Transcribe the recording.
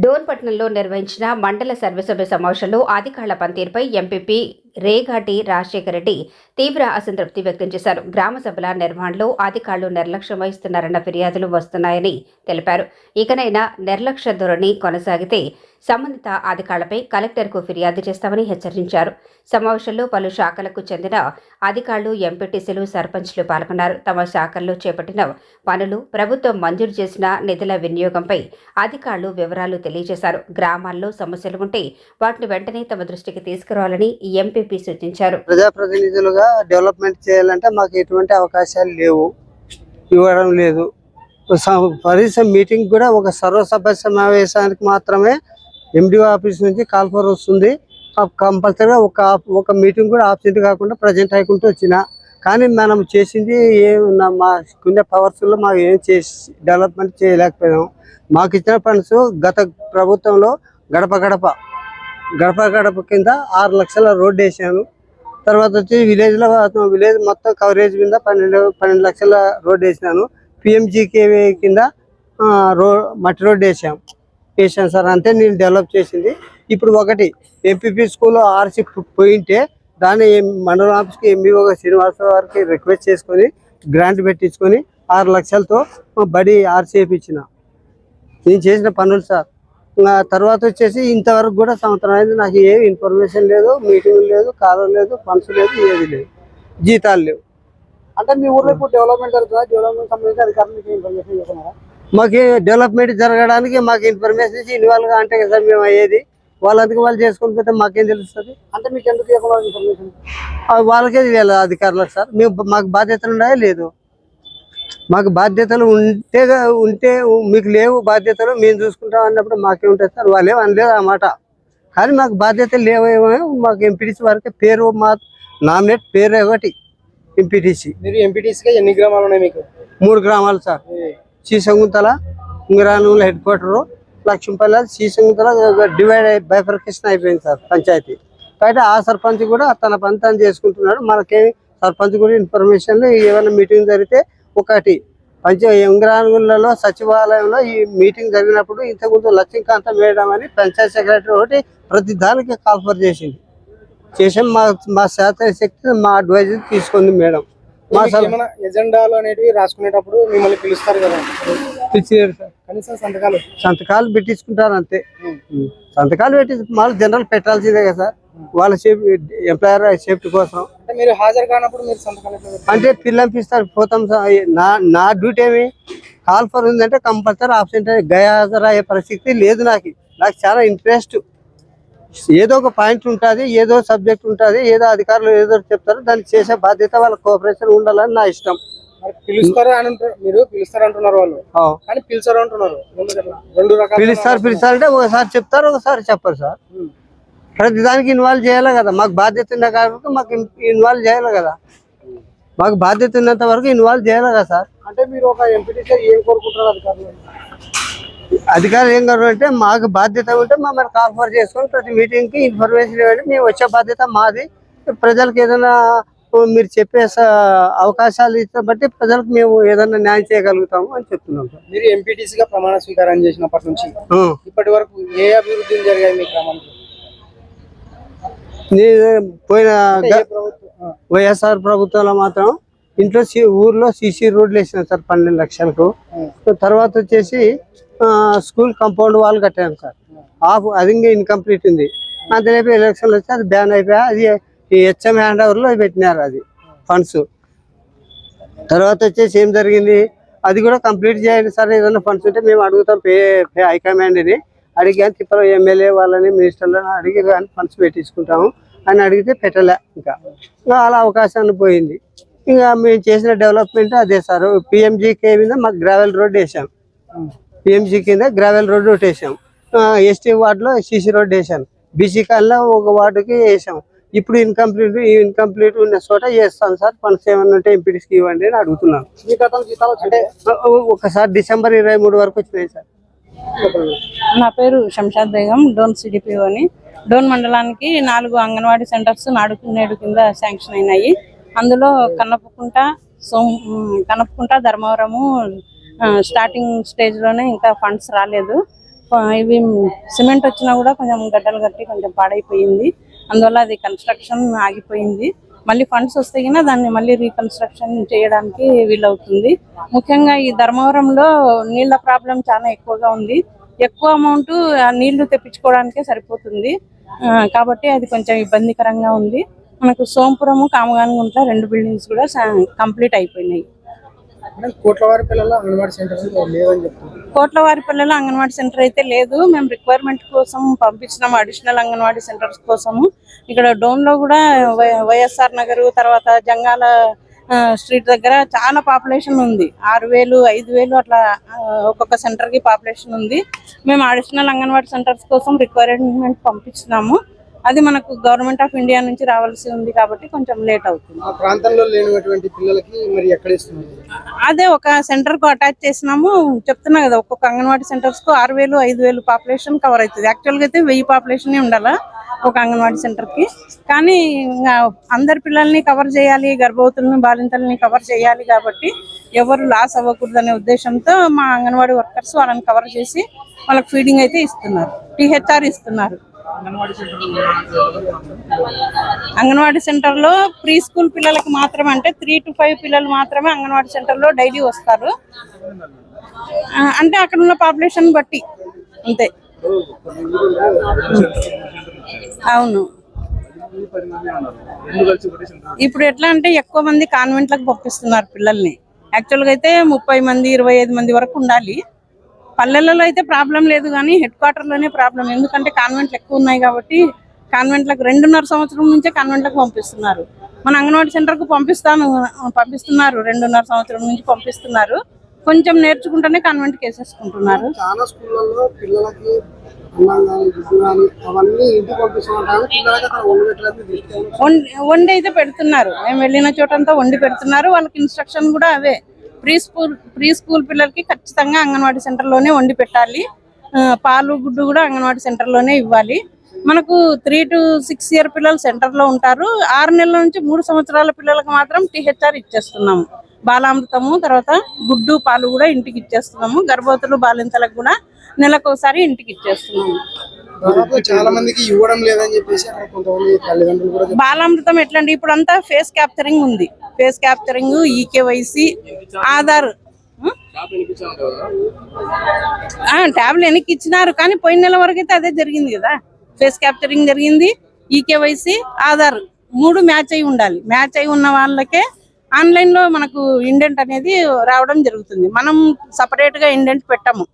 డోన్పట్నంలో నిర్వహించిన మండల సర్వసభ్య సమావేశంలో అధికారుల పనితీరుపై ఎంపీపీ రేగాటి రాజశేఖర రెడ్డి తీవ్ర అసంతృప్తి వ్యక్తం చేశారు. గ్రామ సభల నిర్వహణలో అధికారులు నిర్లక్ష్యం వహిస్తున్నారన్న ఫిర్యాదులు వస్తున్నాయని తెలిపారు. ఇకనైనా నిర్లక్ష్య ధోరణి కొనసాగితే సంబంధిత అధికారులపై కలెక్టర్కు ఫిర్యాదు చేస్తామని హెచ్చరించారు. సమావేశంలో పలు శాఖలకు చెందిన అధికారులు ఎంపీటీసీలు సర్పంచ్లు పాల్గొన్నారు. తమ శాఖల్లో చేపట్టిన పనులు ప్రభుత్వం మంజూరు చేసిన నిధుల వినియోగంపై అధికారులు వివరాలు తెలియజేశారు. గ్రామాల్లో సమస్యలు ఉంటే వాటిని వెంటనే తమ దృష్టికి తీసుకురావాలని ఎంపీ ఎంపీ సూచించారు. ప్రజాప్రతినిధులుగా డెవలప్మెంట్ చేయాలంటే మాకు ఎటువంటి అవకాశాలు లేవు. ఇవ్వడం లేదు. స- కనీసం మీటింగ్ కూడా ఒక సర్వసభ సమావేశానికి మాత్రమే ఎండి ఆఫీస్ నుంచి కాల్ఫర్ వస్తుంది. కంపల్సరీగా ఒక ఒక మీటింగ్ కూడా ఆబ్సెంట్ కాకుండా ప్రజెంట్ అయ్యకుంటూ వచ్చిన. కానీ మనం చేసింది ఏం నా- మాకున్న పవర్స్లో మాకు ఏం చేసి డెవలప్మెంట్ చేయలేకపోయాం మాకు ఇచ్చిన ఫండ్స్ గత ప్రభుత్వంలో గడప గడప గడప గడప కింద ఆరు లక్షల రోడ్డు వేసాను తర్వాత వచ్చి విలేజ్లో విలేజ్ మొత్తం కవరేజ్ కింద పన్నెండు పన్నెండు లక్షల రోడ్డు వేసినాను. పిఎంజీకేవీ కింద రో మట్టి రోడ్డు వేసాం. వేసాను సార్ అంతే నేను డెవలప్ చేసింది. ఇప్పుడు ఒకటి ఎంపీపీ స్కూల్లో ఆర్సీ పోయింటే దాన్ని మండలం ఆఫీస్కి ఎంబీఓ శ్రీనివాసరావు గారికి రిక్వెస్ట్ చేసుకొని గ్రాంట్ పెట్టించుకొని ఆరు లక్షలతో బడి ఆర్సీ వేయించిన నేను చేసిన పనులు సార్. తర్వాత వచ్చేసి ఇంతవరకు కూడా సంవత్సరం అయింది. నాకు ఏ ఇన్ఫర్మేషన్ లేదు మీటింగ్ లేదు కాలం లేదు ఫండ్స్ లేదు ఏది లేదు. జీతాలు లేవు. అంటే మీ ఊర్లో ఇప్పుడు డెవలప్మెంట్ జరుగుతుందా? డెవలప్మెంట్ సంబంధించి అధికారులకు ఇన్ఫర్మేషన్ చేస్తున్నారా? మాకు డెవలప్మెంట్ జరగడానికి మాకు ఇన్ఫర్మేషన్ ఇచ్చి ఇన్వాల్వ్ అంటే కదా సార్ మేము అయ్యేది. వాళ్ళందుకు వాళ్ళు చేసుకొని పోతే మాకేం తెలుస్తుంది? అంటే మీకు ఎందుకు ఇన్ఫర్మేషన్ ఆ వాళ్ళకే తెలియాలి అధికారులకు సార్? మేము మాకు బాధ్యతలు ఉన్నాయా? లేదు. మాకు బాధ్యతలు ఉంటే ఉంటే మీకు లేవు బాధ్యతలు మేము చూసుకుంటాం అన్నప్పుడు మాకే ఉంటుంది సార్? వాళ్ళే అనలేదు అన్నమాట కానీ మాకు బాధ్యతలు లేవేమో మాకు ఎంపీటీసీ వరకే పేరు మా నామినేట్ పేరు ఒకటి ఎంపీటీసీ మీరు ఎంపీటీసీగా ఎన్ని గ్రామాలు ఉన్నాయి మీకు? మూడు గ్రామాలు sir. Srishanguntala Ungaranula head quarter Lakshmipalli Srishanguntala divide అయి బైఫర్కేషన్ అయిపోయింది సార్ పంచాయతీ. బయట ఆ సర్పంచ్ కూడా తన పని తాను చేసుకుంటున్నాడు. మనకి సర్పంచ్ కూడా ఇన్ఫర్మేషన్ ఏమైనా మీటింగ్ జరిగితే ఒకటి పంచ ఉంగరానులలో సచివాలయంలో ఈ మీటింగ్ జరిగినప్పుడు ఇంతకుముందు లక్ష్మీకాంత మేడం అని పంచాయత్ సెక్రటరీ ఒకటి ప్రతి దానికి కాల్ఫర్ చేసింది. చేసాం మా మా శాత శక్తి మా అడ్వైజర్ తీసుకుంది మేడం. మా ఎజెండాలు అనేటివి రాసుకునేటప్పుడు మిమ్మల్ని పిలుస్తారు కదా? కనీసం సంతకాలు. సంతకాలు పెట్టించుకుంటారు అంతే. సంతకాలు పెట్టి మళ్ళీ జనరల్ పెట్టాల్సిందే కదా సార్. వాళ్ళ సేఫ్టీ ఎంప్లాయర్ సేఫ్టీ కోసం. మీరు హాజరు కానప్పుడు మీరు సంతకాలు? అంటే పిల్లంపిస్తారు పోతాం సార్. నా నా డ్యూటీ ఏమి? కాల్ ఫర్ ఉందంటే కంపల్సరీ ఆబ్సెంట్ గయాజరయ్యే పరిస్థితి లేదు నాకు. నాకు చాలా ఇంట్రెస్ట్. ఏదో ఒక పాయింట్ ఉంటుంది ఏదో సబ్జెక్ట్ ఉంటుంది ఏదో అధికారులు ఏదో చెప్తారు దాన్ని చేసే బాధ్యత వాళ్ళ కోఆపరేషన్ ఉండాలని నా ఇష్టం. పిలుస్తారు అని మీరు పిలుస్తారు అంటున్నారు వాళ్ళు. కానీ అంటున్నారు? ఎందుకు అట్లా? రెండు రకాల పిలుస్తారు పిలుస్తారు అంటే ఒకసారి చెప్తారు ఒకసారి చెప్పరు సార్. ప్రతి దానికి ఇన్వాల్వ్ చేయాలి కదా? మాకు బాధ్యత ఉన్న కాబట్టి మాకు ఇన్వాల్వ్ చేయాలి కదా? మాకు బాధ్యత ఉన్నంత వరకు ఇన్వాల్వ్ చేయాలి కదా సార్? అంటే మీరు ఒక ఎంపీటీసీ ఏం కోరుకుంటారు అధికారులు? అధికారులు ఏం అంటే మాకు బాధ్యత ఉంటే మమ్మల్ని కాన్ఫర్ చేసుకొని ప్రతి మీటింగ్కి ఇన్ఫర్మేషన్ ఇవ్వండి. మేము వచ్చే బాధ్యత మాది. ప్రజలకు ఏదైనా మీరు చెప్పే అవకాశాలు ఇచ్చిన బట్టి ప్రజలకు మేము ఏదైనా న్యాయం చేయగలుగుతాము అని చెప్తున్నాం సార్. మీరు ఎంపీటీసీగా ప్రమాణ స్వీకారం చేసినప్పటి నుంచి. ఇప్పటి వరకు ఏ అభివృద్ధి జరిగాయి మీ గ్రామానికి? నీ- పోయిన. వైఎస్ఆర్ ప్రభుత్వంలో మాత్రం ఇంట్లో సి- ఊర్లో సీసీ రోడ్లు వేసినాం సార్ పన్నెండు లక్షలకు. తర్వాత వచ్చేసి స్కూల్ కాంపౌండ్ వాల్ కట్టాం సార్. ఆఫ్ అది ఇంకా ఇన్కంప్లీట్ ఉంది. అంతేపు ఎలక్షన్లు వచ్చి అది బ్యాన్ అయిపోయా అది హెచ్ఎం హ్యాండ్ ఓవర్లో పెట్టినారు అది ఫండ్స్. తర్వాత వచ్చేసి ఏం జరిగింది అది కూడా కంప్లీట్ చేయండి సార్ ఏదైనా ఫండ్స్ ఉంటే మేము అడుగుతాం పే పే హైకమాండ్ని అడిగి అని తిప్పలు ఎమ్మెల్యే వాళ్ళని మినిస్టర్లను అడిగి కానీ ఫండ్స్ పెట్టించుకుంటాము. అని అడిగితే పెట్టలే ఇంకా. ఇంకా అలా అవకాశాన్ని పోయింది. ఇంకా మేము చేసిన డెవలప్మెంట్ అదే సార్. పిఎంజీకే మీద మాకు గ్రావెల్ రోడ్ వేసాం. పిఎంజీ కింద గ్రావెల్ రోడ్ ఒకటి వేసాం. ఎస్టీ వార్డులో సీసీ రోడ్ వేసాం. బీసీ కాల్లో ఒక వార్డుకి వేసాం. ఇప్పుడు ఇన్కంప్లీట్ ఇన్కంప్లీట్ ఉన్న చోట చేస్తాం సార్. ఫండ్స్ ఏమన్నా ఉంటే ఎంపీటీస్కి ఇవ్వండి అని అడుగుతున్నాను ఒకసారి డిసెంబర్ ఇరవై మూడు వరకు వచ్చినాయి సార్. నా పేరు శంషాద్ బేగం డోన్ సిడిపిఓ అని డోన్ మండలానికి నాలుగు అంగన్వాడీ సెంటర్స్ నాడు నేడు కింద శాంక్షన్ అయినాయి. అందులో కన్నపకుంట సోమ్ ఉమ్, కన్నపకుంట ధర్మవరము స్టార్టింగ్ స్టేజ్లోనే ఇంకా ఫండ్స్ రాలేదు. ఇవి సిమెంట్ వచ్చినా కూడా కొంచెం గడ్డలు కట్టి కొంచెం పాడైపోయింది. అందువల్ల అది కన్స్ట్రక్షన్ ఆగిపోయింది. మళ్ళీ ఫండ్స్ వస్తే కన్నా దాన్ని మళ్ళీ రీకన్స్ట్రక్షన్ చేయడానికి వీలవుతుంది. ముఖ్యంగా ఈ ధర్మవరంలో నీళ్ళ ప్రాబ్లం చాలా ఎక్కువగా ఉంది. ఎక్కువ అమౌంట్ నీళ్ళు తెప్పించుకోవడానికే సరిపోతుంది. ఆ, కాబట్టి అది కొంచెం ఇబ్బందికరంగా ఉంది. మనకు సోంపురము కామగానిగుంట రెండు బిల్డింగ్స్ కూడా కంప్లీట్ అయిపోయినాయి. కోట్లవారి పిల్లల అంగన్వాడీ సెంటర్ లేదని చెప్తున్నారు. అంగన్వాడీ సెంటర్ అయితే లేదు. మేము రిక్వైర్మెంట్ కోసం పంపించినాము అడిషనల్ అంగన్వాడీ సెంటర్స్ కోసము. ఇక్కడ డోన్లో కూడా వై- వైఎస్ఆర్ నగర్ తర్వాత జంగాల స్ట్రీట్ దగ్గర చాలా పాపులేషన్ ఉంది. ఆరు వేలు ఐదు వేలు అట్లా ఒక్కొక్క సెంటర్కి పాపులేషన్ ఉంది. మేము అడిషనల్ అంగన్వాడీ సెంటర్స్ కోసం రిక్వైర్మెంట్ పంపించినాము. అది మనకు గవర్నమెంట్ ఆఫ్ ఇండియా నుంచి రావాల్సి ఉంది కాబట్టి కొంచెం లేట్ అవుతుంది. ఆ ప్రాంతంలో లేనటువంటి పిల్లలకి మరి ఎక్కడ ఇస్తున్నారు అదే ఒక సెంటర్కు అటాచ్ చేసినాము. చెప్తున్నా కదా ఒక్కొక్క అంగన్వాడీ సెంటర్స్కు ఆరు వేలు ఐదు వేలు పాపులేషన్ కవర్ అవుతుంది. యాక్చువల్గా అయితే వెయ్యి పాపులేషన్ ఉండాలా ఒక అంగన్వాడీ సెంటర్కి? కానీ అందరి పిల్లల్ని కవర్ చేయాలి గర్భవతుల్ని బాలింతల్ని కవర్ చేయాలి కాబట్టి ఎవరు లాస్ అవ్వకూడదనే ఉద్దేశంతో మా అంగన్వాడీ వర్కర్స్ వాళ్ళని కవర్ చేసి వాళ్ళకి ఫీడింగ్ అయితే ఇస్తున్నారు. టీహెచ్ఆర్ ఇస్తున్నారు. అంగన్వాడీ సెంటర్లో ప్రీ స్కూల్ పిల్లలకి మాత్రమే అంటే త్రీ టు ఫైవ్ పిల్లలు మాత్రమే అంగన్వాడీ సెంటర్లో డైలీ వస్తారు. అంటే అక్కడ ఉన్న పాపులేషన్ బట్టి అంతే. అవును. ఇప్పుడు ఎట్లా అంటే ఎక్కువ మంది కాన్వెంట్లకు పంపిస్తున్నారు పిల్లల్ని. యాక్చువల్గా అయితే ముప్పై మంది ఇరవై ఐదు మంది వరకు ఉండాలి. పల్లెలలో అయితే ప్రాబ్లం లేదు కానీ హెడ్ క్వార్టర్లోనే ప్రాబ్లం. ఎందుకంటే కాన్వెంట్లు ఎక్కువ ఉన్నాయి కాబట్టి కాన్వెంట్లకు రెండున్నర సంవత్సరం నుంచే కాన్వెంట్లకు పంపిస్తున్నారు. మన అంగన్వాడీ సెంటర్కు పంపిస్తాను పంపిస్తున్నారు. రెండున్నర సంవత్సరం నుంచి పంపిస్తున్నారు. కొంచెం నేర్చుకుంటేనే కాన్వెంట్కి వేసేసుకుంటున్నారు చాలా స్కూళ్ళల్లో పిల్లలకి వండి అయితే పెడుతున్నారు. మేము వెళ్ళిన చోటంతా వండి పెడుతున్నారు. వాళ్ళకి ఇన్స్ట్రక్షన్ కూడా అవే. ప్రీ స్కూల్ ప్రీ స్కూల్ పిల్లలకి ఖచ్చితంగా అంగన్వాడీ సెంటర్లోనే వండి పెట్టాలి. పాలు గుడ్డు కూడా అంగన్వాడీ సెంటర్లోనే ఇవ్వాలి. మనకు త్రీ టు సిక్స్ ఇయర్ పిల్లలు సెంటర్లో ఉంటారు. ఆరు నెలల నుంచి మూడు సంవత్సరాల పిల్లలకు మాత్రం టీహెచ్ఆర్ ఇచ్చేస్తున్నాము. బాలామృతము తర్వాత గుడ్డు పాలు కూడా ఇంటికి ఇచ్చేస్తున్నాము. గర్భవతులు బాలింతలకు కూడా నెలకొకసారి ఇంటికి ఇచ్చేస్తున్నాము. చాలా మందికి ఇవ్వడం లేదని చెప్పేసి కొంతమంది తల్లిదండ్రులు కూడా బాలామృతం ఎట్లండి? ఇప్పుడు అంతా ఫేస్ క్యాప్చరింగ్ ఉంది. Face capturing e KYC Aadhaar. ట్యాబ్లు వెనక్కి ఇచ్చినారు కానీ పోయిన నెల వరకు అయితే అదే జరిగింది కదా. ఫేస్ క్యాప్చరింగ్ జరిగింది ఈకేవైసీ ఆధార్ మూడు మ్యాచ్ అయి ఉండాలి. మ్యాచ్ అయి ఉన్న వాళ్ళకే ఆన్లైన్లో మనకు ఇండెంట్ అనేది రావడం జరుగుతుంది. మనం సపరేట్గా ఇండెంట్ పెట్టము.